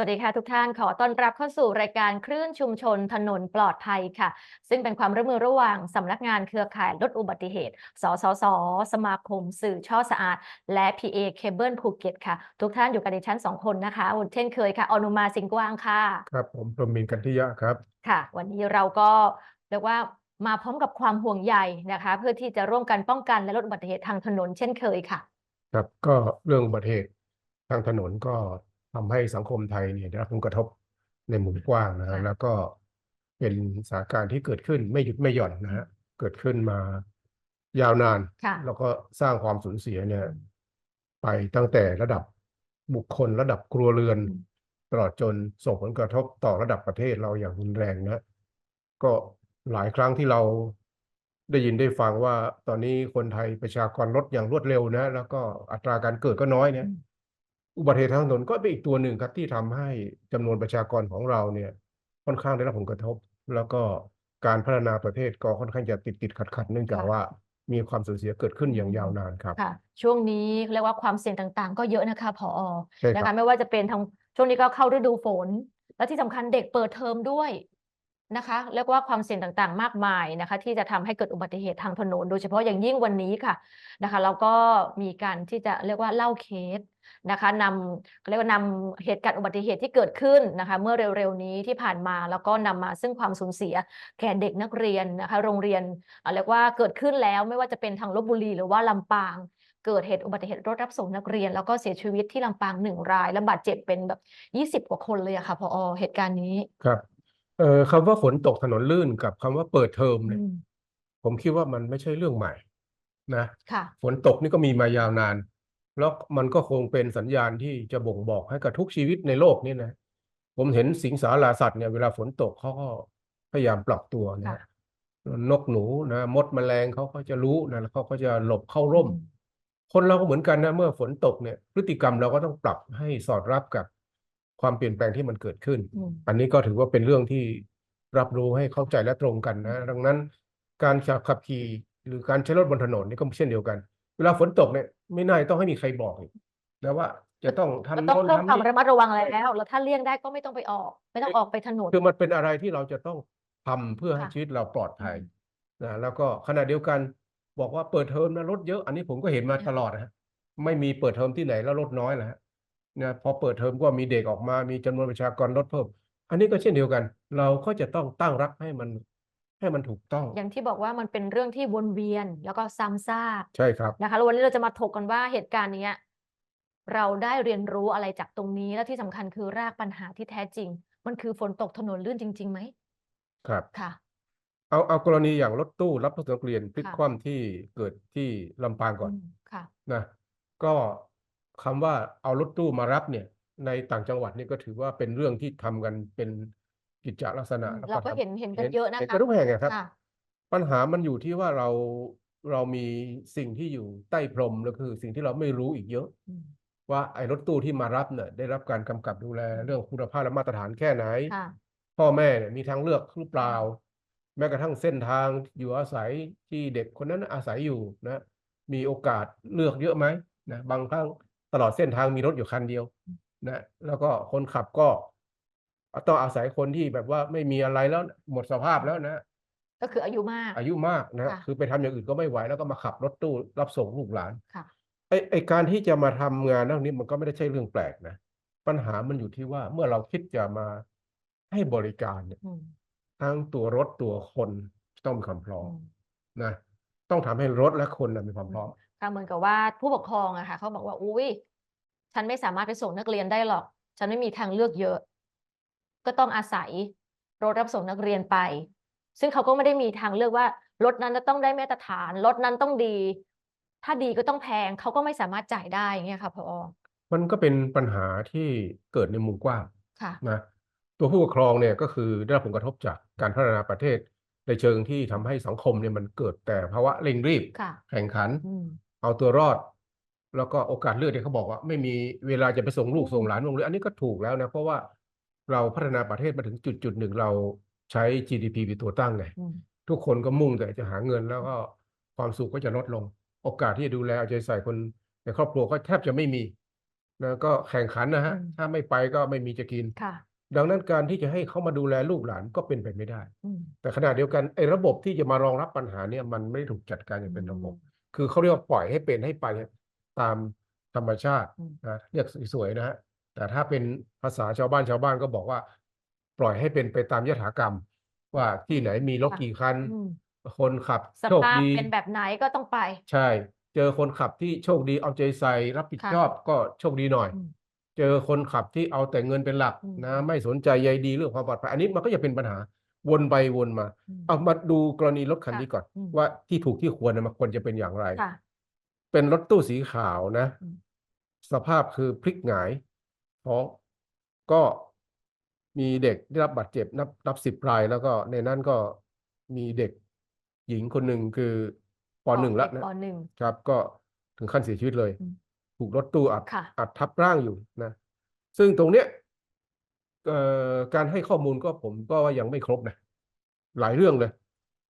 วัสดีค่ะทุกท่านขอต้อนรับเข้าสู่รายการคลื่นชุมชนถนนปลอดภัยค่ะ ซึ่งเป็นความร่วมมือระหว่างสำนักงานเครือข่ายลดอุบัติเหตุ สสส สมาคม สื่อช่อสะอาด และ PA เคเบิลภูเก็ตค่ะ ทุกท่านอยู่กันในชั้นสองคนนะคะวันเช่นเคยค่ะอนุมาสิงห์กวางค่ะ ครับ ผมพรหมินทร์กันทิยะครับ ค่ะ วันนี้เราก็เรียกว่ามาพร้อมกับความห่วงใยนะคะ เพื่อที่จะร่วมกันป้องกันและลดอุบัติเหตุทางถนน เช่นเคยค่ะ ครับก็เรื่องอุบัติเหตุทางถนนก็ ทำให้สังคมไทยเนี่ยได้รับผลกระทบในมุมกว้างนะฮะค่ะแล้วก็เป็นสถานการณ์ที่เกิดขึ้นไม่หยุดไม่หย่อนนะฮะเกิดขึ้นมายาวนาน ค่ะ แล้วก็สร้างความสูญเสียเนี่ย ไปตั้งแต่ระดับบุคคลระดับครัวเรือน อืม ตลอดจนส่งผลกระทบต่อระดับประเทศเราอย่างรุนแรงนะ ก็หลายครั้งที่เราได้ยินได้ฟังว่าตอนนี้คนไทยประชากรลดอย่างรวดเร็วนะ แล้วก็อัตราการเกิดก็น้อยเนี่ย อืมอุบัติเหตุทางถนนก็เป็นอีกตัวหนึ่งครับที่ทำให้จำนวนประชากรของเราเนี่ยค่อนข้างได้รับผลกระทบ แล้วก็การพัฒนาประเทศก็ค่อนข้างจะติดติดขัดขัดๆเนื่องจากค่ะว่ามีความสูญเสียเกิดขึ้นอย่างยาวนานครับค่ะช่วงนี้เรียกว่าความเสี่ยงต่างๆ ก็เยอะนะคะผอใช่นะครัคะบไม่ว่าจะเป็นทางช่วงนี้ก็เข้าฤดูฝน และที่สำคัญเด็กเปิดเทอมด้วย นะคะเรียกว่าความเสี่ยงต่างๆ มากมายนะคะ ที่จะทำให้เกิดอุบัติเหตุทางถนน โดยเฉพาะอย่างยิ่งวันนี้ค่ะนะคะเราก็มีการที่จะเรียกว่าเล่าเคสนะคะนำเรียกว่านำเหตุการณ์อุบัติเหตุที่เกิดขึ้นนะคะ เมื่อเร็วๆนี้ที่ผ่านมาแล้วก็นำมาซึ่งความสูญเสียแก่เด็กนักเรียนนะคะ โรงเรียนเรียกว่าเกิดขึ้นแล้วไม่ว่าจะเป็นทางลบบุรีหรือว่าลำปางเกิดเหตุอุบัติเหตุรถรับส่งนักเรียน แล้วก็เสียชีวิตที่ลำปางหนึ่งราย และบาดเจ็บเป็นแบบยี่สิบกว่าคนเลยอะค่ะพอเหตุการณ์นี้ครับ เอ่อคำว่าฝนตกถนนลื่นกับคำว่าเปิดเทอมอืเนี่ยมผมคิดว่ามันไม่ใช่เรื่องใหม่นะค่ะ ฝนตกนี่ก็มีมายาวนาน แล้วมันก็คงเป็นสัญญาณที่จะบ่งบอกให้กับทุกชีวิตในโลกนี่นะ ผมเห็นสิงสาราสัตว์เนี่ยเวลาฝนตกเขาก็พยายามปรับตัวนะค่ะ นกหนูนะมดแมลงเขาก็จะรู้นะแล้วเขาก็จะหลบเข้าร่มอืมคนเราก็เหมือนกันนะเมื่อฝนตกเนี่ย พฤติกรรมเราก็ต้องปรับให้สอดรับกับ ความเปลี่ยนแปลงที่มันเกิดขึ้นอืมอันนี้ก็ถือว่าเป็นเรื่องที่รับรู้ให้เข้าใจและตรงกันนะดังนั้น การขับขับขี่หรือการใช้รถบนถนนนี่ก็เช่นเดียวกัน เวลาฝนตกเนี่ยไม่น่าจะต้องให้มีใครบอกอีกนะว่าจะต้องก็ทำต้องโน่นเพิ่มทำความนี่ระมัดระวังอะไรแล้วแล้วถ้าเลี่ยงได้ก็ไม่ต้องไปออก ไม่ต้องออกไปถนนคือมันเป็นอะไรที่เราจะต้องทำเพื่อให้ค่ะชีวิตเราปลอดภัยอืมนะแล้วก็ขณะเดียวกันบอกว่าเปิดเทอมนะรถเยอะ อันนี้ผมก็เห็นมาค่ะตลอดนะฮะไม่มีเปิดเทอมที่ไหนแล้วรถน้อยแหละฮะ นะพอเปิดเทอมก็มีเด็กออกมา มีจำนวนประชากรลดเพิ่ม อันนี้ก็เช่นเดียวกัน เราก็จะต้องตั้งรับให้มันให้มันถูกต้อง อย่างที่บอกว่ามันเป็นเรื่องที่วนเวียนแล้วก็ซ้ำซากใช่ครับนะคะแล้ววันนี้เราจะมาถกกันว่าเหตุการณ์เนี้ยเราได้เรียนรู้อะไรจากตรงนี้และที่สำคัญคือรากปัญหาที่แท้จริง มันคือฝนตกถนนลื่นจริงๆไหมครับค่ะเอาเอากรณีอย่างรถตู้รับนักเรียนพลิกค่ะคว่ำที่เกิดที่ลำปางก่อนอืมค่ะนะก็ คำว่าเอารถตู้มารับเนี่ย ในต่างจังหวัดนี่ก็ถือว่าเป็นเรื่องที่ทำกันเป็นกิจจลักษณะอืมแล้วเราก็ทำเห็นเห็นกันเยอะนะเห็นคะกันทุกแห่งอะครับค่ะปัญหามันอยู่ที่ว่าเราเรามีสิ่งที่อยู่ใต้พรมแล้วคือสิ่งที่เราไม่รู้อีกเยอะอืมว่าไอ้รถตู้ที่มารับเนี่ยได้รับการกำกับดูแลเรื่องคุณภาพและมาตรฐานแค่ไหนค่ะพ่อแม่เนี่ยมีทางเลือกหรือเปล่า แม้กระทั่งเส้นทางอยู่อาศัยที่เด็กคนนั้นอาศัยอยู่นะ มีโอกาสเลือกเยอะไหมนะบางครั้ง ตลอดเส้นทางมีรถอยู่คันเดียวนะแล้วก็คนขับก็ต้องอาศัยคนที่แบบว่าไม่มีอะไรแล้วหมดสภาพแล้วนะก็คืออายุมาก อายุมากนะ ค่ะ คือไปทำอย่างอื่นก็ไม่ไหวแล้วก็มาขับรถตู้รับส่งลูกหลาน ค่ะ ไอ้ไอ้การที่จะมาทำงานเรื่องนี้มันก็ไม่ได้ใช่เรื่องแปลกนะ ปัญหามันอยู่ที่ว่าเมื่อเราคิดจะมาให้บริการเนี่ยอืมทั้งตัวรถตัวคนต้องมีความพร้ออืมมนะ ต้องทำให้รถและคนน่ะมีความพร้อม ค่ะเหมือนกับว่าผู้ปกครองอะค่ะเขาบอกว่าอุ้ยฉันไม่สามารถไปส่งนักเรียนได้หรอก ฉันไม่มีทางเลือกเยอะ ก็ต้องอาศัยรถรับส่งนักเรียนไป ซึ่งเขาก็ไม่ได้มีทางเลือกว่ารถนั้นจะต้องได้มาตรฐานรถนั้นต้องดี ถ้าดีก็ต้องแพงเขาก็ไม่สามารถจ่ายได้อย่างเงี้ยค่ะพอมันก็เป็นปัญหาที่เกิดในมุมกว้างค่ะนะตัวผู้ปกครองเนี่ยก็คือได้รับผลกระทบจากการพัฒนาประเทศในเชิงที่ทำให้สังคมเนี่ยมันเกิดแต่ภาวะเร่งรีบค่ะแข่งขันอืม เอาตัวรอด แล้วก็โอกาสเลือกที่เขาบอกว่า ไม่มีเวลาจะไปส่งลูกอืมส่งหลานโรงเรียนอันนี้ก็ถูกแล้วนะ เพราะว่าเราพัฒนาประเทศมาถึงจุดจุดหนึ่งเราใช้ GDP เป็นตัวตั้งไงอืมทุกคนก็มุ่งแต่จะหาเงินแล้วก็ความสุขก็จะลดลง โอกาสที่จะดูแลเอาใจใส่คนในครอบครัวก็แทบจะไม่มีนะก็แข่งขันนะฮะอืมถ้าไม่ไปก็ไม่มีจะกินค่ะดังนั้นการที่จะให้เขามาดูแลลูกหลานก็เป็นไปไม่ได้อืมแต่ขณะเดียวกันไอ้ระบบที่จะมารองรับปัญหาเนี่ยมันไม่ได้ถูกจัดการอย่างเป็นระบบอืม คือเขาเรียกว่าปล่อยให้เป็นให้ไปตามธรรมชาติอืมนะเรียกสวยๆนะฮะแต่ถ้าเป็นภาษาชาวบ้านชาวบ้านก็บอกว่า ปล่อยให้เป็นไปตามยถากรรม ว่าที่ไหนมีรถค่ะกี่คัน อืมคนขับสโชคภาพดี เป็นแบบไหนก็ต้องไป ใช่ เจอคนขับที่โชคดีเอาใจใส่รับผิดค่ะชอบก็โชคดีหน่อย อืมเจอคนขับที่เอาแต่เงินเป็นหลักอืม นะ ไม่สนใจใยดีเรื่องความปลอดภัยอันนี้มันก็จะเป็นปัญหา วนไปวนมาอืมเอามาดูกรณีรถคันค่ะนี้ก่อนอืม ว่าที่ถูกที่ควรเนี่ยมันควรจะเป็นอย่างไร ค่ะ เป็นรถตู้สีขาวนะ อืม สภาพคือพลิกหงายท้องก็มีเด็กได้รับบาดเจ็บนับนับสิบราย แล้วก็ในนั้นก็มีเด็กหญิงคนหนึ่งคือปหนึ่งแล้วเด็กนะ ปหนึ่ง ครับก็ถึงขั้นเสียชีวิตเลย อืม ถูกรถตู้อัดค่ะ อัดทับร่างอยู่นะ ซึ่งตรงเนี้ยเอ่อ การให้ข้อมูลก็ผมก็ว่ายังไม่ครบนะหลายเรื่องเลย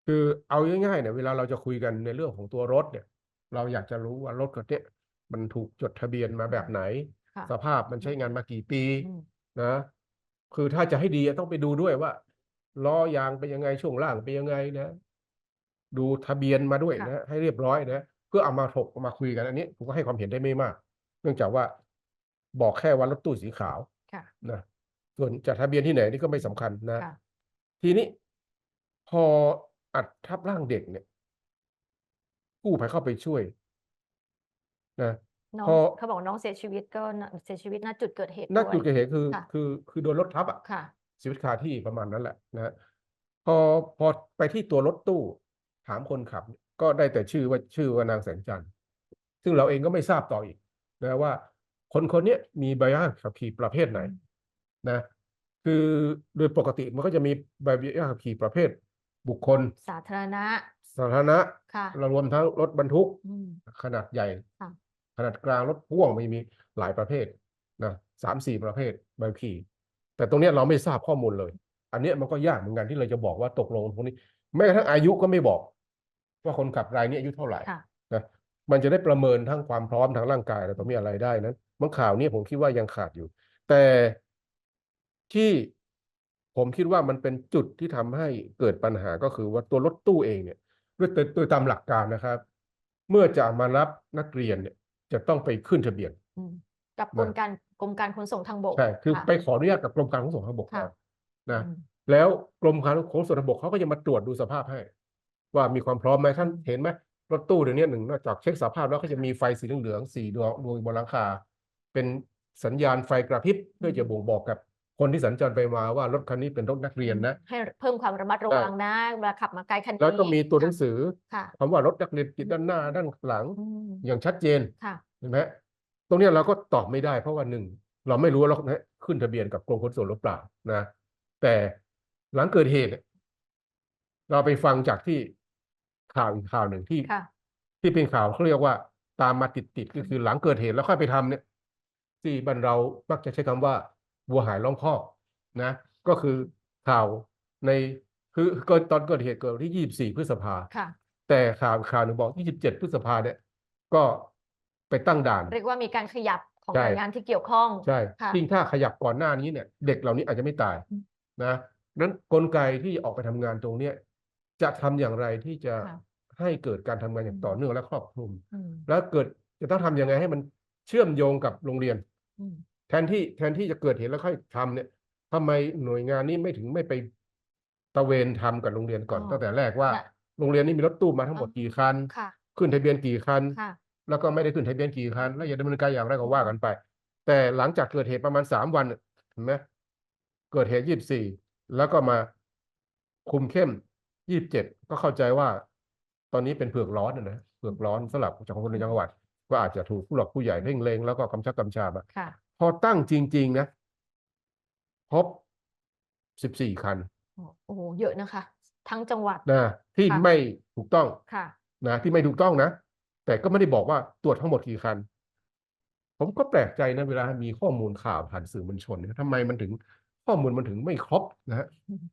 คือเอาง่ายๆเนี่ยเวลาเราจะคุยกันในเรื่องของตัวรถเนี่ย เราอยากจะรู้ว่ารถคันเนี้ยมันถูกจดทะเบียนมาแบบไหนค่ะสภาพมันใช้งานมากี่ปีอืมนะ คือถ้าจะให้ดีต้องไปดูด้วยว่าล้อยางเป็นยังไงช่วงล่างเป็นยังไงนะ ดูทะเบียนมาด้วยค่ะนะ ให้เรียบร้อยนะเพื่อเอามาถกเอามาคุยกันอันนี้ผมก็ให้ความเห็นได้ไม่มาก เนื่องจากว่าบอกแค่ว่ารถตู้สีขาวค่ะนะ ส่วนจะทะเบียนที่ไหนนี่ก็ไม่สำคัญนะ ค่ะ ทีนี้ พออัดทับร่างเด็กเนี่ยกู้ภัยเข้าไปช่วยนะน้องพอ เขาบอกน้องเสียชีวิตก็น่ะเสียชีวิตณจุดเกิดเหตุณด้วยจุดเกิดเหตุคือค่ะ คือคือโดนรถทับอะ ค่ะ ชีวิตคาที่ประมาณนั้นแหละนะฮะพอพอไปที่ตัวรถตู้ ถามคนขับ ก็ได้แต่ชื่อว่าชื่อว่านางแสงจันทร์ซึ่งเราเองก็ไม่ทราบต่ออีกนะว่าคนคนเนี้ยมีใบอนุญาตขับขี่ประเภทไหน นะ คือโดยปกติมันก็จะมีใบอนุญาตขับขี่ประเภท บุคคล สาธารณะสาธารณะค่ะรวมทั้งรถบรรทุก อืม ขนาดใหญ่ ค่ะ ขนาดกลางรถพ่วงมันมีหลายประเภทนะสามสี่ประเภทใบขับขี่ แต่ตรงเนี้ยเราไม่ทราบข้อมูลเลย อันเนี้ยมันก็ยากเหมือนกันที่เราจะบอกว่าตกลงตรงนี้แม้กระทั่งอายุก็ไม่บอก ว่าคนขับรายนี้อายุเท่าไหร่ ค่ะนะมันจะได้ประเมินทั้งความพร้อมทางร่างกายอะไรต่อมีอะไรได้นั้นบางข่าวเนี้ผมคิดว่ายังขาดอยู่ แต่ ที่ผมคิดว่ามันเป็นจุดที่ทำให้เกิดปัญหาก็คือว่าตัวรถตู้เองเนี่ยด้วยโดยตามหลักการนะครับ เมื่อจะมารับนักเรียนเนี่ย จะต้องไปขึ้นทะเบียนอืมกับนะกรมการกรมการขนส่งทางบกใช่คือค่ะไปขออนุญาตกับกรมการขนส่งทางบกค่ะก่อนนะอืมแล้วกรมการขนส่งทางบกเขาก็จะมาตรวจดูสภาพให้ ว่ามีความพร้อมไหมท่านเห็นไหมรถตู้เดี๋ยวนี้หนึ่งนอกจากเช็คสภาพแล้วก็จะมีไฟสีเหลืองๆสี่ดวงดวงบนหลังคา เป็นสัญญาณไฟกระพริบเพื่อจะบ่งบอกกับ คนที่สัญจรไปมาว่ารถคันนี้เป็นรถนักเรียนนะให้เพิ่มความระมัดระใช่วังนะเวลาขับมาไกลคันแล้วก็นี้มีตัวหนัค่ะงสือค่ะคำว่ารถนักเรียนติดด้านหน้าด้านหลังอืมอย่างชัดเจนค่ะเห็นไหมตรงเนี้ยเราก็ตอบไม่ได้ เพราะว่าหนึ่งเราไม่รู้ว่าเราขึ้นทะเบียนกับกรมขนส่งหรือเปล่านะ แต่หลังเกิดเหตุเนี่ยเราไปฟังจากที่ข่าวอีกข่าวหนึ่งที่ค่ะที่เป็นข่าวเขาเรียกว่าตามมาติดติดก็คือหลังเกิดเหตุแล้วค่อยไปทำเนี่ยที่บ้านเรามักจะใช้คำว่า วัวหายล้อมคอกนะ ก็คือข่าวในคือเกิดตอนเกิดเหตุเกิดวันที่ยี่สิบสี่พฤษภาค่ะ แต่ข่าวข่าวหนึ่งบอกยี่สิบเจ็ดพฤษภาเนี่ยก็ไปตั้งด่าน เรียกว่ามีการขยับของใช่หน่วยงานที่เกี่ยวข้องใช่ค่ะยิ่งถ้าขยับก่อนหน้านี้เนี่ย เด็กเหล่านี้อาจจะไม่ตายอืมนะนั้นกลไกที่ออกไปทำงานตรงเนี้ยจะทำอย่างไรที่จะค่ะให้เกิดการทำงานอย่างอืมต่อเนื่องและครอบคลุมอืมแล้วเกิดจะต้องทำยังไงให้มันเชื่อมโยงกับโรงเรียนอืม แทนที่แทนที่จะเกิดเหตุแล้วค่อยทำเนี่ยทำไมหน่วยงานนี้ไม่ถึงไม่ไปตระเวนทำกับโรงเรียนก่อนอ๋อตั้งแต่แรกว่าน่ะโรงเรียนนี้มีรถตู้มาทั้งหมดอ๋อกี่คัน ค่ะ ขึ้นทะเบียนกี่คัน ค่ะ แล้วก็ไม่ได้ขึ้นทะเบียนกี่คัน แล้วจะดำเนินการอย่างไรก็ว่ากันไป แต่หลังจากเกิดเหตุประมาณสามวันเนี่ยเห็นไหมเกิดเหตุยี่สิบสี่แล้วก็มาคุมเข้มยี่สิบเจ็ดก็เข้าใจว่า ตอนนี้เป็นเผือกร้อนนะนะเผือกร้อนสำหรับจากคนในจังหวัด ก็อาจจะถูกผู้หลักผู้ใหญ่เพ่งเล็งแล้วก็กำชับกำชาบอะ ค่ะ พอตั้งจริง ๆ นะ พบสิบสี่คัน โอ้โหเยอะนะคะ ทั้งจังหวัดนะที่ค่ะ ไม่ถูกต้องค่ะ นะที่ไม่ถูกต้องนะ แต่ก็ไม่ได้บอกว่าตรวจทั้งหมดกี่คัน ผมก็แปลกใจนะเวลามีข้อมูลข่าวผ่านสื่อมวลชนเนี่ยทำไมมันถึงข้อมูลมันถึงไม่ครบนะฮะอืม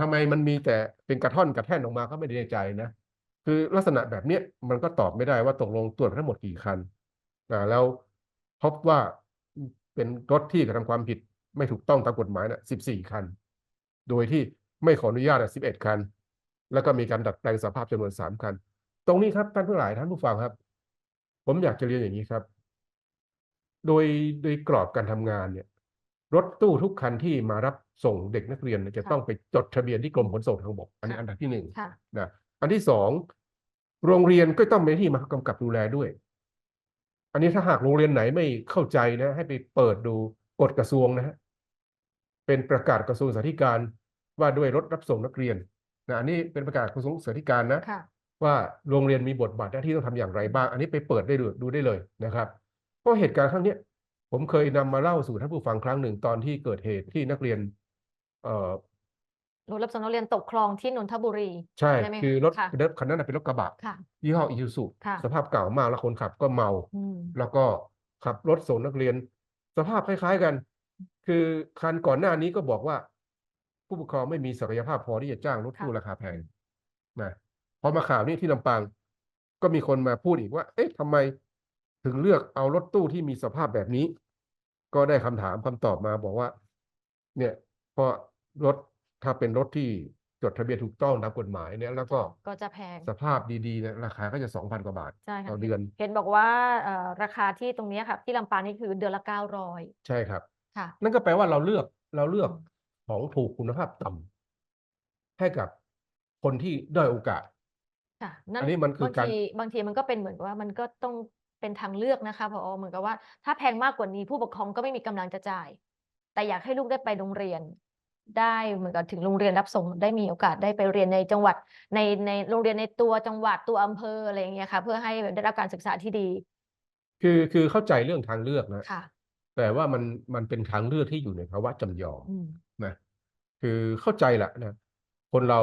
ทำไมมันมีแต่เป็นกระท่อนกระแท่นออกมาก็ไม่ได้ในใจนะ คือลักษณะแบบเนี้ยมันก็ตอบไม่ได้ว่าตกลงตรวจทั้งหมดกี่คันนะแล้วพบว่า เป็นรถที่กระทำความผิดไม่ถูกต้องตามกฎหมายน่ะ14คัน โดยที่ไม่ขออนุญาตอะ11คัน แล้วก็มีการดัดแปลงสภาพจำนวน3คัน ตรงนี้ครับท่านผู้หลายท่านผู้ฟังครับ ผมอยากจะเรียนอย่างนี้ครับ โดยโดยกรอบการทำงานเนี่ย รถตู้ทุกคันที่มารับส่งเด็กนักเรียนเนี่ยจะค่ะต้องไปจดทะเบียนที่กรมขนส่งทางบก อันนี้ค่ะอันดับที่หนึ่งค่ะนะอันที่สองโรงเรียนก็ต้องมีหน้าที่มากำกับดูแลด้วย อันนี้ถ้าหากโรงเรียนไหนไม่เข้าใจนะ ให้ไปเปิดดูกฎกระทรวงนะฮะเป็นประกาศกระทรวงสาธารณการว่าด้วยรถรับส่งนักเรียนนะอันนี้เป็นประกาศกระทรวงสาธารณการนะค่ะว่าโรงเรียนมีบทบาทหน้าที่ต้องทำอย่างไรบ้าง อันนี้ไปเปิดได้ดูดูได้เลยนะครับเพราะเหตุการณ์ครั้งเนี้ยผมเคยนำมาเล่าสู่ท่านผู้ฟังครั้งหนึ่งตอนที่เกิดเหตุที่นักเรียนเอ่อ รถรับส่งนักเรียนตกคลองที่นนทบุรี ใช่ใช่ไหมคือรถค่ะรถคันนั้นนะเป็นรถกระบะค่ะ ยี่ห้ออิซูซุค่ะ สภาพเก่ามากแล้วคนขับก็เมา อืม แล้วก็ขับรถส่งนักเรียน สภาพคล้าย ๆกัน คือคันก่อนหน้านี้ก็บอกว่า ผู้ปกครองไม่มีศักยภาพพอที่จะจ้างรถตู้ราคาแพงนะพอมาข่าวนี้ที่ลำปาง ก็มีคนมาพูดอีกว่า เอ๊ะทำไมถึงเลือกเอารถตู้ที่มีสภาพแบบนี้ ก็ได้คำถามคำตอบมาบอกว่า เนี่ยเพราะรถ ถ้าเป็นรถที่จดทะเบียนถูกต้องตามกฎหมายเนี่ยแล้วก็ก็จะแพง สภาพดีๆเนี่ยราคาก็จะสองพันกว่าบาทใช่ต่ค่ะอเดือนเห็นบอกว่าเอ่อราคาที่ตรงเนี้ยค่ะที่ลำปางนี่คือเดือนละเก้าร้อยใช่ครับ ค่ะ นั่นก็แปลว่าเราเลือกเราเลือกอืมของถูกคุณภาพต่ำให้กับคนที่ด้อยโอกาส ค่ะนั่นอันนี้มันคือบางการ ทีบางทีมันก็เป็นเหมือนกับว่ามันก็ต้องเป็นทางเลือกนะคะพอเหมือนกับว่า ถ้าแพงมากกว่านี้ผู้ปกครองก็ไม่มีกำลังจะจ่าย แต่อยากให้ลูกได้ไปโรงเรียน ได้เหมือนกับถึงโรงเรียนรับส่งได้มีโอกาสได้ไปเรียนในจังหวัดในในโรงเรียนในตัวจังหวัดตัวอำเภออะไรอย่างเงี้ยค่ะ เพื่อให้ได้รับการศึกษาที่ดี คือคือเข้าใจเรื่องทางเลือกนะ ค่ะ แต่ว่ามันมันเป็นทางเลือกที่อยู่ในภาวะจำยอมอืมนะ คือเข้าใจแหละนะคนเรา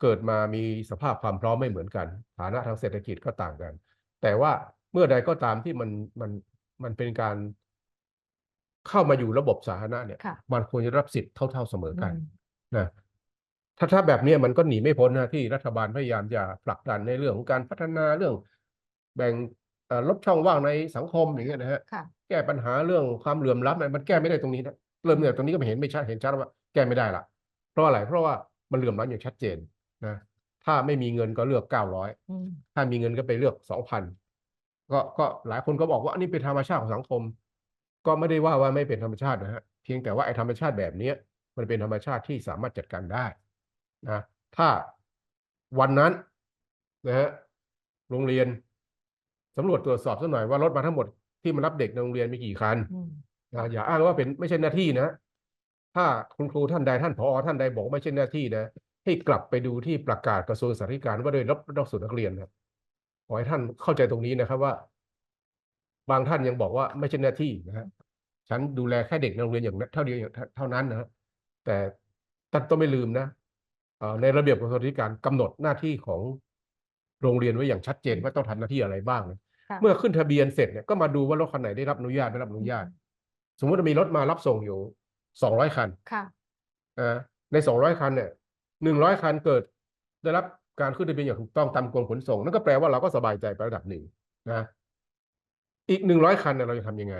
เกิดมามีสภาพความพร้อมไม่เหมือนกัน ฐานะทางเศรษฐกิจก็ต่างกัน แต่ว่าเมื่อใดก็ตามที่มันมันมันเป็นการ เข้ามาอยู่ระบบสาธารณะเนี่ย ค่ะ มันควรจะรับสิทธิ์เท่า ๆเสมออืกันมนะถ้าถ้าแบบเนี้ยมันก็หนีไม่พ้นนะที่รัฐบาลพยายามจะผลักดันในเรื่องของการพัฒนาเรื่อง แบ่งเอ่อลดช่องว่างในสังคมอย่างเงี้ยนะฮะ ค่ะ แก้ปัญหาเรื่องความเหลื่อมล้ำเนี่ยมันแก้ไม่ได้ตรงนี้นะเริ่มเนี่ยตรงนี้ก็ไม่เห็นไม่ชัดเห็นชัดว่าแก้ไม่ได้ละเพราะอะไรเพราะว่ามันเหลื่อมล้ำอย่างชัดเจนนะถ้าไม่มีเงินก็เลือกเก้าร้อยอืมถ้ามีเงินก็ไปเลือกสองพันก็ก็หลายคนก็บอกว่าอันนี้เป็นธรรมชาติของสังคม ก็ไม่ได้ว่าว่าไม่เป็นธรรมชาตินะฮะเพียงแต่ว่าไอ้ธรรมชาติแบบเนี้ย มันเป็นธรรมชาติที่สามารถจัดการได้นะถ้าวันนั้นนะฮะโรงเรียนสำรวจตรวจสอบสักหน่อยว่ารถมาทั้งหมดที่มารับเด็กในโรงเรียนมีกี่คันอืมนะอย่าอ้างว่าเป็นไม่ใช่หน้าที่นะ ถ้าคุณครูท่านใดท่านผอท่านใดบอกว่าไม่ใช่หน้าที่นะให้กลับไปดูที่ประกาศกระทรวงสาธารณการว่าโดยรับรับส่วนนักเรียนนะขอให้ท่านเข้าใจตรงนี้นะครับว่า บางท่านยังบอกว่าไม่ใช่หน้าที่นะฮะฉันดูแลแค่เด็กในโรงเรียนอย่างนั้นเท่าเดียวอย่างเท่านั้นนะฮะแต่ท่านต้องไม่ลืมนะเอ่อในระเบียบกระทรวงสาธารณการกำหนดหน้าที่ของโรงเรียนไว้อย่างชัดเจนว่าต้องทำหน้าที่อะไรบ้างนะค่ะเมื่อขึ้นทะเบียนเสร็จเนี่ยก็มาดูว่ารถคันไหนได้รับอนุญาตไม่รับอนุญาต สมมติว่ามีรถมารับส่งอยู่สองร้อยคันค่ะนะในสองร้อยคันเนี่ยหนึ่งร้อยคันเกิดได้รับการขึ้นทะเบียนอย่างถูกต้องตามกรมขนส่งนั่นก็แปลว่าเราก็สบายใจไประดับหนึ่งนะ อีกหนึ่งร้อยคันเนี่ยเราจะทำยังไง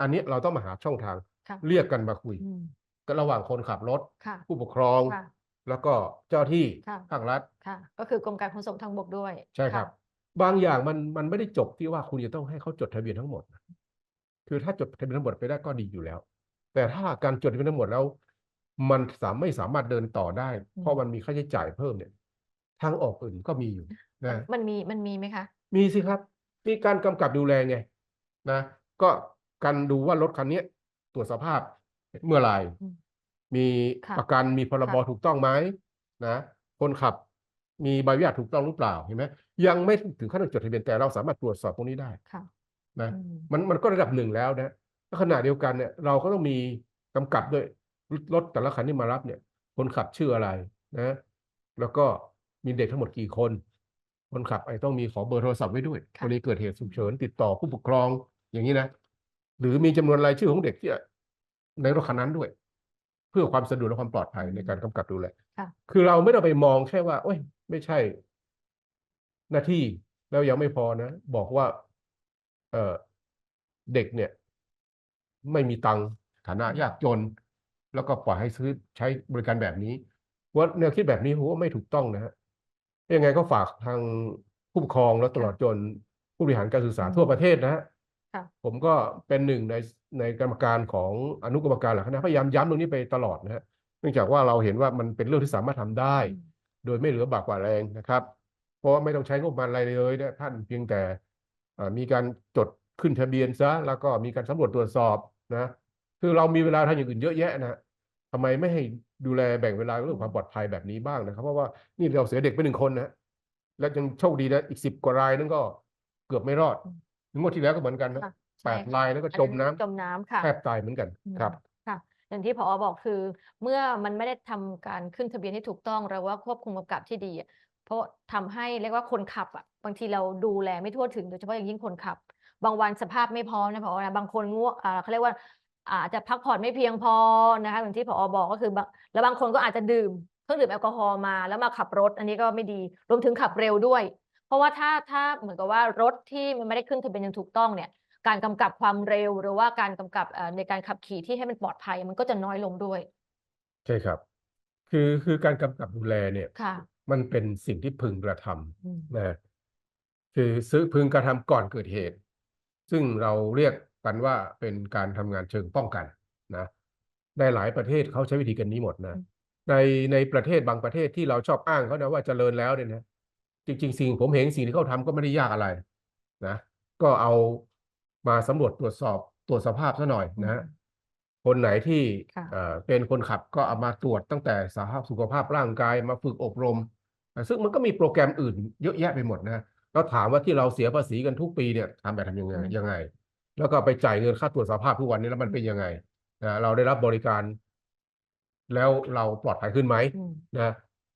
อันนี้เราต้องมาหาช่องทาง ค่ะเรียกกันมาคุย อืมกันระหว่างคนขับรถ ค่ะผู้ปกครอง ค่ะ แล้วก็เจ้าที่ค่ะ ภาครัฐ ค่ะ ก็คือกรมการขนส่งทางบกด้วยใช่ครับะบางอย่างมันมันไม่ได้จบที่ว่าคุณจะต้องให้เขาจดทะเบียนทั้งหมดนะคือถ้าจดทะเบียนทั้งหมดไปได้ก็ดีอยู่แล้ว แต่ถ้าการจดทะเบียนทั้งหมดแล้ว มันสามไม่สามารถเดินต่อได้ เพราะมันมีค่าใช้จ่ายเพิ่มเนี่ยทางออกอื่นก็มีอยู่นะ มันมีมันมีไหมคะ มีสิครับ มีการกำกับดูแลไง นะก็การดูว่ารถคันนี้ตรวจสภาพเมื่อไหร่อืมมีค่ะประกันมีพรบค่ะถูกต้องไหมนะคนขับมีใบอนุญาตถูกต้องหรือเปล่าเห็นไหมยังไม่ถึงขั้นต้องจดทะเบียนแต่เราสามารถตรวจสอบพวกนี้ได้ค่ะนะอืมมันมันก็ระดับหนึ่งแล้วนะแล้วขณะเดียวกันเนี่ยเราก็ต้องมีกำกับด้วยรถแต่ละคันที่มารับเนี่ย คนขับชื่ออะไรนะ แล้วก็มีเด็กทั้งหมดกี่คน คนขับไอ้ต้องมีขอเบอร์โทรศัพท์ไว้ด้วยกค่ะรณีเกิดเหตุฉุกเฉินติดต่อผู้ปกครอง อย่างนี้นะ หรือมีจำนวนรายชื่อของเด็กที่ในรถคันนั้นด้วย เพื่อความสะดวกและความปลอดภัยในการกำกับดูแลค่ะคือเราไม่ต้องไปมองแค่ว่า โอ้ย ไม่ใช่ หน้าที่แล้วยังไม่พอนะ บอกว่า เออเด็กเนี่ย ไม่มีตังค์ฐานะอืมยากจน แล้วก็ปล่อยให้ซื้อใช้บริการแบบนี้ว่าแนวคิดแบบนี้ผมว่าไม่ถูกต้องนะฮะยังไงก็ฝากทางผู้ปกครองและตลอดจนผู้บริหารการศึกษาอืมทั่วประเทศนะฮะค่ะ ผมก็เป็นหนึ่งในในกรรมการของอนุกรรมการหลักคณะพยายามย้ำตรงนี้ไปตลอดนะฮะเนื่องจากว่าเราเห็นว่ามันเป็นเรื่องที่สามารถทำได้อืมโดยไม่เหลือบากกว่าแรงนะครับ เพราะว่าไม่ต้องใช้งบประมาณอะไรเลยนะท่านเพียงแต่เอ่อมีการจดขึ้นทะเบียนซะแล้วก็มีการสำรวจตรวจสอบนะคือเรามีเวลาทำอย่างอื่นเยอะแยะนะทำไมไม่ให้ดูแลแบ่งเวลาเรื่องความปลอดภัยแบบนี้บ้างนะครับ เพราะว่านี่เราเสียเด็กไปหนึ่งคนนะและยังโชคดีนะอีกสิบกว่ารายนั่นก็เกือบไม่รอดอืม งวดที่แล้วก็เหมือนกันนะค่ะแปใช่ดค่ะรายแล้วก็อันจมนั้นน้ำจมน้ำค่ะ แทบตายเหมือนกันอืมครับ ค่ะ อย่างที่ผอบอกคือ เมื่อมันไม่ได้ทำการขึ้นทะเบียนที่ถูกต้องเราว่าควบคุมกำกับที่ดีอะเพราะทำให้เรียกว่าคนขับอะบางทีเราดูแลไม่ทั่วถึงโดยเฉพาะอย่างยิ่งคนขับ บางวันสภาพไม่พร้อมนะผอนะบางคนง่วงอ่าเขาเรียกว่า อาจจะพักผ่อนไม่เพียงพอนะคะอย่างที่ผอบอกก็คือบางแล้วบางคนก็อาจจะดื่มเครื่องดื่มแอลกอฮอล์มาแล้วมาขับรถ อันนี้ก็ไม่ดีรวมถึงขับเร็วด้วย เพราะว่าถ้าถ้าเหมือนกับว่ารถที่มันไม่ได้ขึ้นทะเบียนอย่างถูกต้องเนี่ย การกำกับความเร็วหรือว่าการกำกับเอ่อในการขับขี่ที่ให้มันปลอดภัย มันก็จะน้อยลงด้วย ใช่ครับ คือคือการกำกับดูแลเนี่ยค่ะมันเป็นสิ่งที่พึงกระทอืมำนะคือซื้อพึงกระทำก่อนเกิดเหตุ ซึ่งเราเรียกกันว่าเป็นการทำงานเชิงป้องกันนะในหลายประเทศเขาใช้วิธีกันนี้หมดนะอืมในในประเทศบางประเทศที่เราชอบอ้างเขานะว่าเจริญแล้วเนี่ยนะ จริง ๆ สิ่งผมเห็นสิ่งที่เขาทำก็ไม่ได้ยากอะไรนะก็เอามาสำรวจตรวจสอบตรวจสภาพซะหน่อยนะฮะคนไหนที่ค่ะเอ่อเป็นคนขับก็เอามาตรวจตั้งแต่สภาพสุขภาพร่างกายมาฝึกอบรมอะซึ่งมันก็มีโปรแกรมอื่นเยอะแยะไปหมดนะแล้วถามว่าที่เราเสียภาษีกันทุกปีเนี่ยทำแบบทำยังไงอืมยังไง แล้วก็ไปจ่ายเงินค่าตรวจสภาพทุกวันนี้แล้วมันเป็นยังไงนะเราได้รับบริการ แล้วเราปลอดภัยขึ้นไหมอืมนะ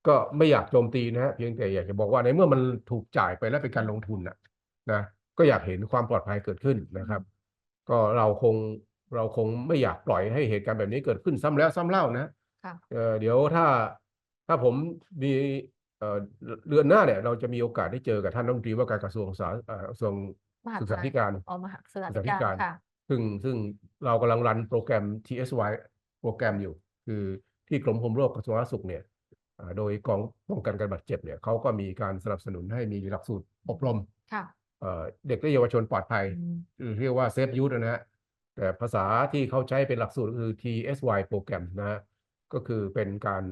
ก็ไม่อยากโจมตีนะฮะเพียงแต่อยากจะบอกว่าในเมื่อมันถูกจ่ายไปแล้วเป็นการลงทุนนะนะก็อยากเห็นความปลอดภัยเกิดขึ้นนะครับ ก็เราคงเราคงไม่อยากปล่อยให้เหตุการณ์แบบนี้เกิดขึ้นซ้ำแล้วซ้ำเล่านะค่ะเอ่อเดี๋ยวถ้าถ้าผมมีเอ่อเดือนหน้าเนี่ยเราจะมีโอกาสได้เจอกับท่านรัฐมนตรีว่าการกระทรวงสาเอ่อกระทรวงมหาศึดกษาไทยธิการอ๋อมหาศึกษาศึกษาธิธิการการค่ะซึ่งซึ่งเรากำลังรันโปรแกรม TSY โปรแกรมอยู่ คือที่กรมควบคุมโรคกระทรวงสาธารณสุขเนี่ยอ่า โดยกองป้องกันการบาดเจ็บเนี่ยเขาก็มีการสนับสนุนให้มีหลักสูตรอบรมค่ะเอ่อเด็กและเยาวชนปลอดภัยอืมหรือเรียกว่าเซฟยูธนะฮะแต่ภาษาที่เขาใช้เป็นหลักสูตรก็คือ TSY โปรแกรมนะฮะก็คือเป็นการ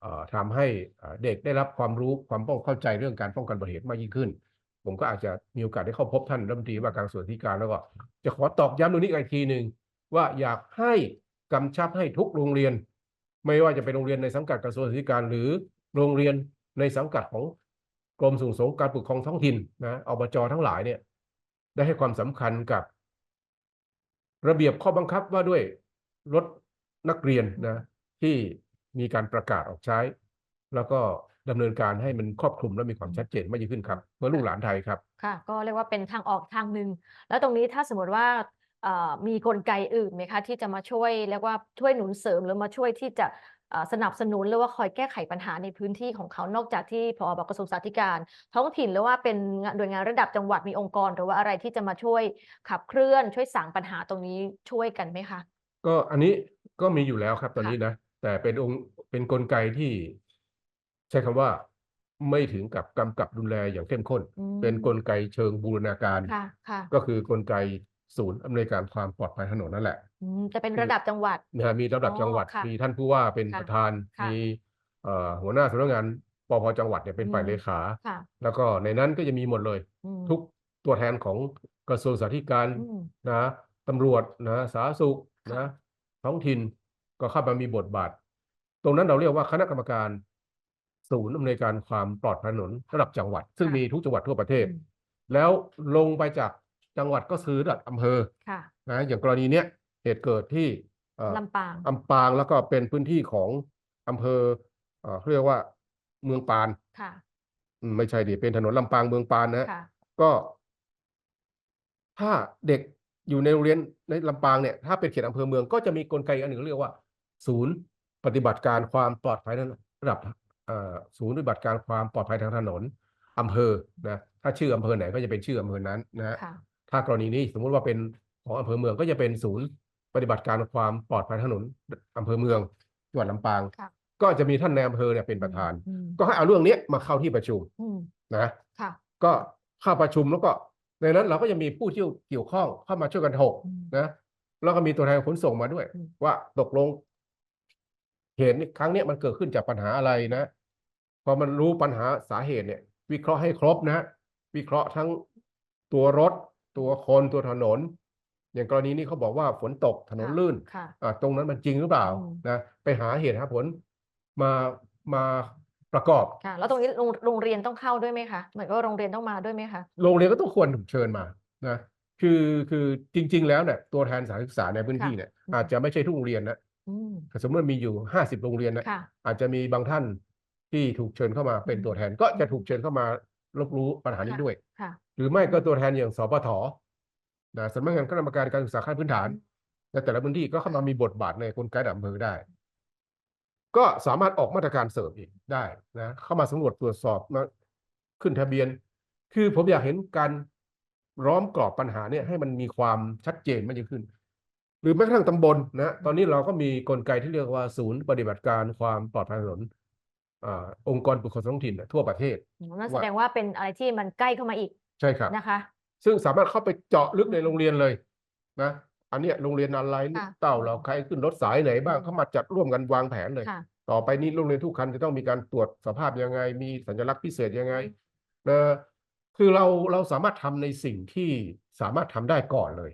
เอ่อทำให้เอ่อเด็กได้รับความรู้ความป้องเข้าใจเรื่องการป้องกันอุบัติเหตุมากยิ่งขึ้น ผมก็อาจจะมีโอกาสได้เข้าพบท่านรัฐมนตรีว่าการกระทรวงศึกษาธิการแล้วก็จะขอตอกย้ำตรงนี้อีกทีหนึ่งว่าอยากให้กำชับให้ทุกโรงเรียน ไม่ว่าจะเป็นโรงเรียนในสังกัดกระทรวงศึกษาธิการหรือโรงเรียนในสังกัดของกรมส่งเสริมการปกครองท้องถิ่นนะอบจทั้งหลายเนี่ย ได้ให้ความสำคัญกับ ระเบียบข้อบังคับว่าด้วยรถนักเรียนนะที่มีการประกาศออกใช้ แล้วก็ดำเนินการให้มันครอบคลุมและมีความชัดเจนมากยิ่งขึ้นครับเพื่อลูกหลานไทยครับ ค่ะ ก็เรียกว่าเป็นทางออกทางหนึ่งแล้วตรงนี้ถ้าสมมติว่า มีกลไกอื่นไหมคะ ที่จะมาช่วยเรียกว่าช่วยหนุนเสริมหรือมาช่วยที่จะเอ่อสนับสนุนหรือว่าคอยแก้ไขปัญหาในพื้นที่ของเขานอกจากที่พอบอกกระทรวงสาธารณการท้องถิ่นหรือว่าเป็นงานหน่วยงานระดับจังหวัดมีองค์กร หรือว่าอะไรที่จะมาช่วยขับเคลื่อน ช่วยสั่งปัญหาตรงนี้ช่วยกันไหมคะ ก็อันนี้ก็มีอยู่แล้วครับตอนค่ะนี้นะ แต่เป็นองค์เป็นกลไกที่ ใช้คำว่าไม่ถึงกับกำกับดูแลอย่างเข้มข้นอืมเป็นกลไกเชิงบูรณาการค่ะค่ะก็คือกลไก ศูนย์อำนวยการความปลอดภัยถนนนั่นแหละอืมจะเป็นคือระดับจังหวัด นะฮะมีระดับอ๋อจังหวัดค่ะมีท่านผู้ว่าเป็นค่ะประธาน ค่ะมีเอ่อหัวหน้าสำนักงานปภจังหวัดเนี่ยเป็นฝ่ายอืม เลขา ค่ะแล้วก็ในนั้นก็จะมีหมดเลย อืมทุกตัวแทนของกระทรวงสาธารณการอืม นะตำรวจนะสาธารณสุขค่ะ นะท้องถิ่นก็เข้ามามีบทบาท ตรงนั้นเราเรียกว่าคณะกรรมการ ศูนย์อำนวยการความปลอดภัยถนนระดับจังหวัด ซึ่งค่ะมีทุกจังหวัดทั่วประเทศ อืมแล้วลงไปจาก จังหวัดก็คือระดับอำเภอค่ะนะอย่างกรณีเนี้ยเหตุเกิดที่เอ่อลำปางอำปางแล้วก็เป็นพื้นที่ของอำเภอเอ่อเขาเรียกว่าเมืองปานค่ะอืมไม่ใช่ดิเป็นถนนลำปางเมืองปานนะค่ะก็ ถ้าเด็กอยู่ในโรงเรียนในลำปางเนี่ยถ้าเป็นเขตอำเภอเมืองก็จะมีกลไกอันหนึ่งเรียกว่า ศูนย์ปฏิบัติการความปลอดภัยระดับเอ่อศูนย์ปฏิบัติการความปลอดภัยทางถนนอำเภอนะถ้าชื่ออำเภอไหนก็จะเป็นชื่ออำเภอนั้นนะฮะค่ะ ถ้ากรณีนี้สมมุติว่าเป็นของอำเภอเมืองก็จะเป็นศูนย์ปฏิบัติการความปลอดภัยถนนอำเภอเมืองจังหวัดลำปาง ค่ะก็จะมีท่านในอำเภอเนี่ยเป็นประธาน อืมก็ให้เอาเรื่องเนี้ยมาเข้าที่ประชุมอืมนะค่ะก็เข้าประชุมแล้วก็ในนั้นเราก็จะมีผู้ที่เกี่ยวข้องเข้ามาช่วยกันถกอืม นะแล้วก็มีตัวแทนขนส่งมาด้วย อืม ว่าตกลงเหตุนี้ครั้งเนี้ยมันเกิดขึ้นจากปัญหาอะไรนะ พอมันรู้ปัญหาสาเหตุเนี่ย วิเคราะห์ให้ครบนะ วิเคราะห์ทั้งตัวรถ ตัวคนตัวถนน อย่างกรณีนี้เขาบอกว่าฝนตกถนนค่ะลื่นค่ะ อ่าตรงนั้นมันจริงหรือเปล่าอืม นะไปหาเหตุหาผลมามาประกอบ ค่ะ แล้วตรงนี้โรงโรงเรียนต้องเข้าด้วยไหมคะเหมือนกับว่าโรงเรียนต้องมาด้วยไหมคะ โรงเรียนก็ต้องควรถูกเชิญมานะคือคือจริง ๆ แล้วเนี่ยตัวแทนสถานศึกษาในพื้นค่ะที่เนี่ยอืม อาจจะไม่ใช่ทุกโรงเรียนนะอืมสมมติว่ามีอยู่ห้าสิบโรงเรียนนะค่ะ อาจจะมีบางท่านที่ถูกเชิญเข้ามาเป็นอืม ตัวแทนก็จะถูกเชิญเข้ามา รับรู้ปัญหานี้ค่ะด้วยค่ะหรือไม่ก็ตัวแทนอย่างสปทนะสำนักงานคณะกรรมการการศึกษาขั้นพื้นฐานในแต่ละพื้นที่ก็เข้ามามีบทบาทในกลไกดับอำเภอได้ ก็สามารถออกมาตรการเสริมอีกได้นะเข้ามาสำรวจตรวจสอบมาขึ้นทะเบียน คือผมอยากเห็นการล้อมกรอบปัญหาเนี่ยให้มันมีความชัดเจนมากยิ่งขึ้น หรือแม้กระทั่งตำบลนะตอนนี้เราก็มีกลไกที่เรียกว่าศูนย์ปฏิบัติการความปลอดภัยถนน อ่าองค์กรปกครองท้องถิ่นน่ะทั่วประเทศนั่นแสว่าดงว่าเป็นอะไรที่มันใกล้เข้ามาอีกใช่ครับนะคะ ซึ่งสามารถเข้าไปเจาะลึกในโรงเรียนเลยนะอันเนี้ยโรงเรียนอะไรลูกค่ะเต้าเราใครขึ้นรถสายไหนบ้างอืมเข้ามาจัดร่วมกันวางแผนเลยค่ะต่อไปนี้โรงเรียนทุกคันจะต้องมีการตรวจสภาพยังไง มีสัญลักษณ์พิเศษยังไงนะคือเราเราสามารถทำในสิ่งที่สามารถทำได้ก่อนเลย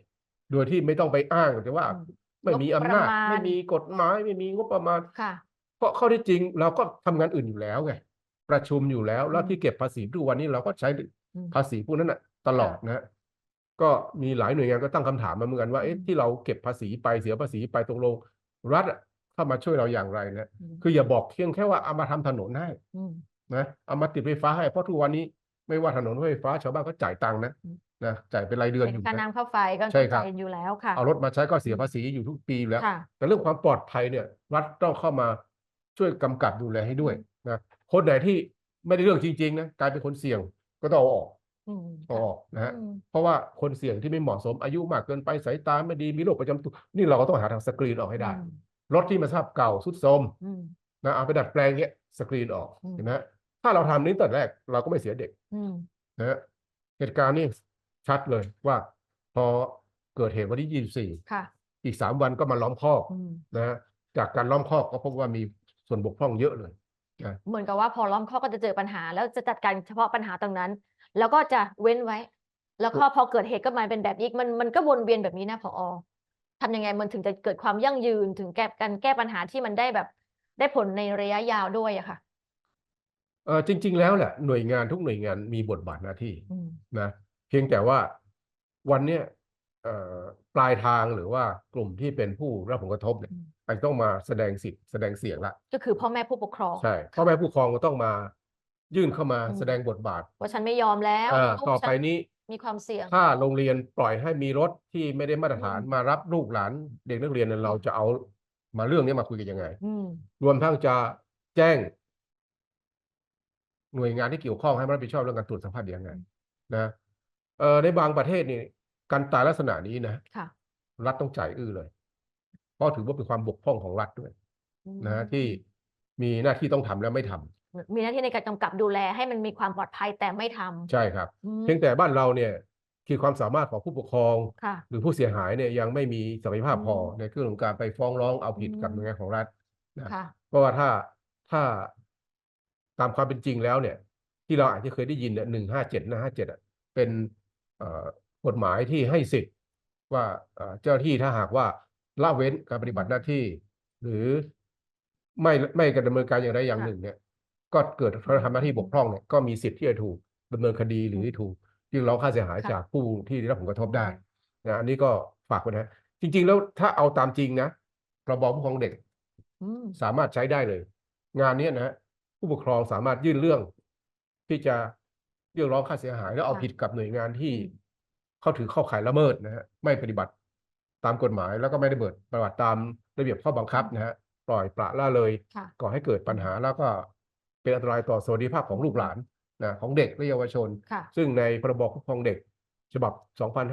โดยที่ไม่ต้องไปอ้างแต่ว่าอืมไม่มีอำนาจงบประมาณไม่มีกฎหมายไม่มีงบประมาณค่ะ เพราะข้อที่จริงเราก็ทำงานอื่นอยู่แล้วไงประชุมอยู่แล้ว แล้วอืมที่เก็บภาษีทุกวันนี้เราก็ใช้อืมภาษีพวกนั้นน่ะตลอดนะฮะก็มีหลายหน่วยงานก็ตั้งคำถามมาเหมือนกันว่าเอ๊ะอืมที่เราเก็บภาษีไปเสียภาษีไปตกลงรัฐอะเข้ามาช่วยเราอย่างไรนะอืมคืออย่าบอกเพียงแค่ว่าเอามาทำถนนให้อืมนะเอามาติดไฟฟ้าให้เพราะทุกวันนี้ไม่ว่าถนนหรือไฟฟ้าชาวบ้านก็จ่ายตังค์นะอืมนะจ่ายเป็นรายเดือนเป็อนยู่ค่านะน้ำค่าไฟก็ใช่ครับเข้าใจอยู่แล้วค่ะเอารถมาใช้ก็เสียอืมภาษีอยู่ทุกปีอยู่แล้วค่ะแต่เรื่องความปลอดภัยเนี่ย รัฐต้องเข้ามา ช่วยกำกับดูแลให้ด้วยนะคนไหนที่ไม่ได้เรื่องจริงๆนะกลายเป็นคนเสี่ยงก็ต้องเอาออกอืมเอาออกนะฮะอืมเพราะว่าคนเสี่ยงที่ไม่เหมาะสมอายุมากเกินไปสายตาไม่ดีมีโรคประจำตัวนี่เราก็ต้องหาทางสกรีนออกให้ได้อืมรถที่มาสภาพเก่าทรุดโทรมอืมนะเอาไปดัดแปลงเงี้ยสกรีนออกอืมเห็นไหมถ้าเราทำนี้ตั้งแต่แรกเราก็ไม่เสียเด็กอืมนะฮะเหตุการณ์นี้ชัดเลยว่า พอเกิดเหตุวันที่ยี่สิบสี่ค่ะอีกสามวันก็มาล้อมคอกอืมนะฮะจากการล้อมคอกก็พบว่ามี ส่วนบกพร่องเยอะเลย เหมือนกับว่าพอล้อมข้อก็จะเจอปัญหา แล้วจะจัดการเฉพาะปัญหาตรงนั้น แล้วก็จะเว้นไว้ แล้วก็พอเกิดเหตุก็มาเป็นแบบนี้มันมันก็วนเวียนแบบนี้นะผอทำยังไงมันถึงจะเกิดความยั่งยืนถึงแก้การแก้ปัญหาที่มันได้แบบ ได้ผลในระยะยาวด้วยอะค่ะเออจริง ๆ แล้วแหละหน่วยงานทุกหน่วยงานมีบทบาทหน้าที่อืมนะเพียงแต่ว่าวันเนี้ยเอ่อ ปลายทางหรือว่ากลุ่มที่เป็นผู้รับผลกระทบเนี่ยอืมอาจจะต้องมาแสดงสิทธิ์แสดงเสียงละก็คือพ่อแม่ผู้ปกครองใช่พ่อแม่ผู้ปกครองก็ต้องมายื่นเข้ามาอืมแสดงบทบาท ว่าฉันไม่ยอมแล้วอ่าลูกต่อฉัไปนี้มีความเสี่ยง ถ้าโรงเรียนปล่อยให้มีรถที่ไม่ได้มาตรฐานอืมมารับลูกหลานเด็กนักเรียนเนี่ยเราจะเอามาเรื่องนี้มาคุยกันยังไงอืมรวมทั้งจะแจ้ง หน่วยงานที่เกี่ยวข้องให้มารับผิดชอบเรื่องการตรวจสภาพยังไงนะเอ่อในบางประเทศนี่ การตายลักษณะนี้นะค่ะ รัฐต้องจ่ายอื้อเลย เพราะถือว่าเป็นความบกพร่องของรัฐด้วยอืมนะที่มีหน้าที่ต้องทำแล้วไม่ทำมีหน้าที่ในการกำกับดูแลให้มันมีความปลอดภัยแต่ไม่ทำใช่ครับ อืมเพียงแต่บ้านเราเนี่ยคือความสามารถของผู้ปกครอง ค่ะ หรือผู้เสียหายเนี่ยยังไม่มีศักยภาพพออืมในเรื่องของการไปฟ้องร้องเอาผิดกับอืม หน่วยงานของรัฐ นะ ค่ะ เพราะว่าถ้าถ้าตามความเป็นจริงแล้วเนี่ย ที่เราอาจจะเคยได้ยินเนี่ยหนึ่งห้าเจ็ดนะห้าเจ็ดเป็นเอ่อ กฎหมายที่ให้สิทธิ์ว่าเอ่อเจ้าหน้าที่ถ้าหากว่าละเว้นการปฏิบัติหน้าที่ หรือไม่ไม่กระดำเนินการอย่างใดอย่างค่ะหนึ่งเนี่ย ก็เกิดเขาทำหน้าที่บกพร่องเนี่ยก็มีสิทธิ์ที่จะถูกดำเนินคดีหรือถูกยื่นร้องค่าเสียหายค่ะจากผู้ที่ได้รับผลกระทบได้นะอันนี้ก็ฝากไว้นะจริง ๆ แล้วถ้าเอาตามจริงนะพรบผู้ปกครองเด็กอืมสามารถใช้ได้เลย งานเนี้ยนะฮะผู้ปกครองสามารถยื่นเรื่องที่จะเรียกร้องค่าเสียหาย แล้วเอาค่ะผิดกับหน่วยงานที่อืม เขาถือเข้าข่ายละเมิดนะฮะไม่ปฏิบัติตามกฎหมายแล้วก็ไม่ได้เบิดปฏิบัติตามระเบียบข้อบังคับนะฮะปล่อยปละละเลยค่ะ ก่อให้เกิดปัญหาแล้วก็เป็นอันตรายต่อสวัสดิภาพของลูกหลานนะของเด็กและเยาวชน ค่ะ ซึ่งในพรบคุ้มครองเด็ก ฉบับ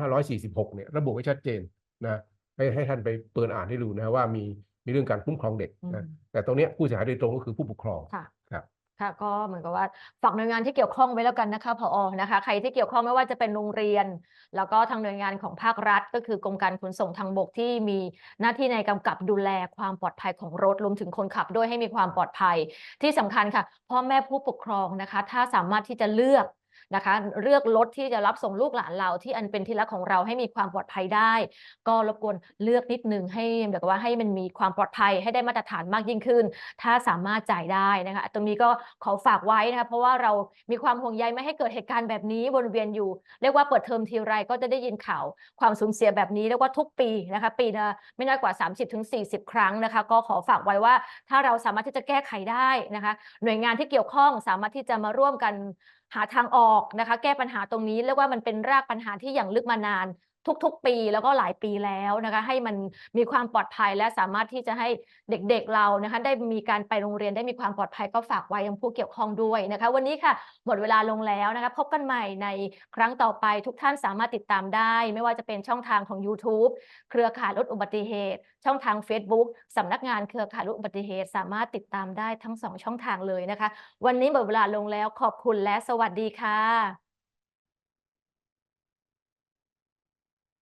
2546 เนี่ยระบุไว้ชัดเจนนะให้ให้ท่านไปเปิดอ่านให้ดูนะว่ามีมีเรื่องการคุ้มครองเด็กอืนะมแต่ตรงเนี้ยผู้เสียหายโดยตรงก็คือผู้ปกครอง ค่ะ ค่ะก็เหมือนกับว่าฝากหน่วยงานที่เกี่ยวข้องไว้แล้วกันนะคะผอนะคะ ใครที่เกี่ยวข้องไม่ว่าจะเป็นโรงเรียน แล้วก็ทางหน่วยงานของภาครัฐ ก็คือกรมการขนส่งทางบกที่มีหน้าที่ในกำกับดูแลความปลอดภัยของรถรวมถึงคนขับด้วยให้มีความปลอดภัย ที่สำคัญค่ะพ่อแม่ผู้ปกครองนะคะ ถ้าสามารถที่จะเลือก นะคะ เลือกรถที่จะรับส่งลูกหลานเราที่อันเป็นที่รักของเราให้มีความปลอดภัยได้ ก็รบกวนเลือกนิดนึงให้แบบว่าให้มันมีความปลอดภัยให้ได้มาตรฐานมากยิ่งขึ้น ถ้าสามารถจ่ายได้นะคะ ตรงนี้ก็ขอฝากไว้นะคะเพราะว่าเรามีความห่วงใยไม่ให้เกิดเหตุการณ์แบบนี้วนเวียนอยู่ เรียกว่าเปิดเทอมทีไรก็จะได้ยินข่าวความสูญเสียแบบนี้เรียกว่าทุกปีนะคะ ปีละไม่น้อยกว่า 30-40 ครั้งนะคะ ก็ขอฝากไว้ว่าถ้าเราสามารถที่จะแก้ไขได้นะคะ หน่วยงานที่เกี่ยวข้องสามารถที่จะมาร่วมกัน หาทางออกนะคะ แก้ปัญหาตรงนี้เรียกว่ามันเป็นรากปัญหาที่อย่างลึกมานาน ทุกๆ ปีแล้วก็หลายปีแล้วนะคะ ให้มันมีความปลอดภัยและสามารถที่จะให้เด็กๆเรานะคะ ได้มีการไปโรงเรียนได้มีความปลอดภัยก็ฝากไว้ยังผู้เกี่ยวข้องด้วยนะคะ วันนี้ค่ะ หมดเวลาลงแล้วนะคะ พบกันใหม่ในครั้งต่อไปทุกท่านสามารถติดตามได้ ไม่ว่าจะเป็นช่องทางของ YouTube เครือข่ายลดอุบัติเหตุ ช่องทาง Facebook สำนักงานเครือข่ายลดอุบัติเหตุ สามารถติดตามได้ทั้งสองช่องทางเลยนะคะ วันนี้หมดเวลาลงแล้วขอบคุณและสวัสดีค่ะ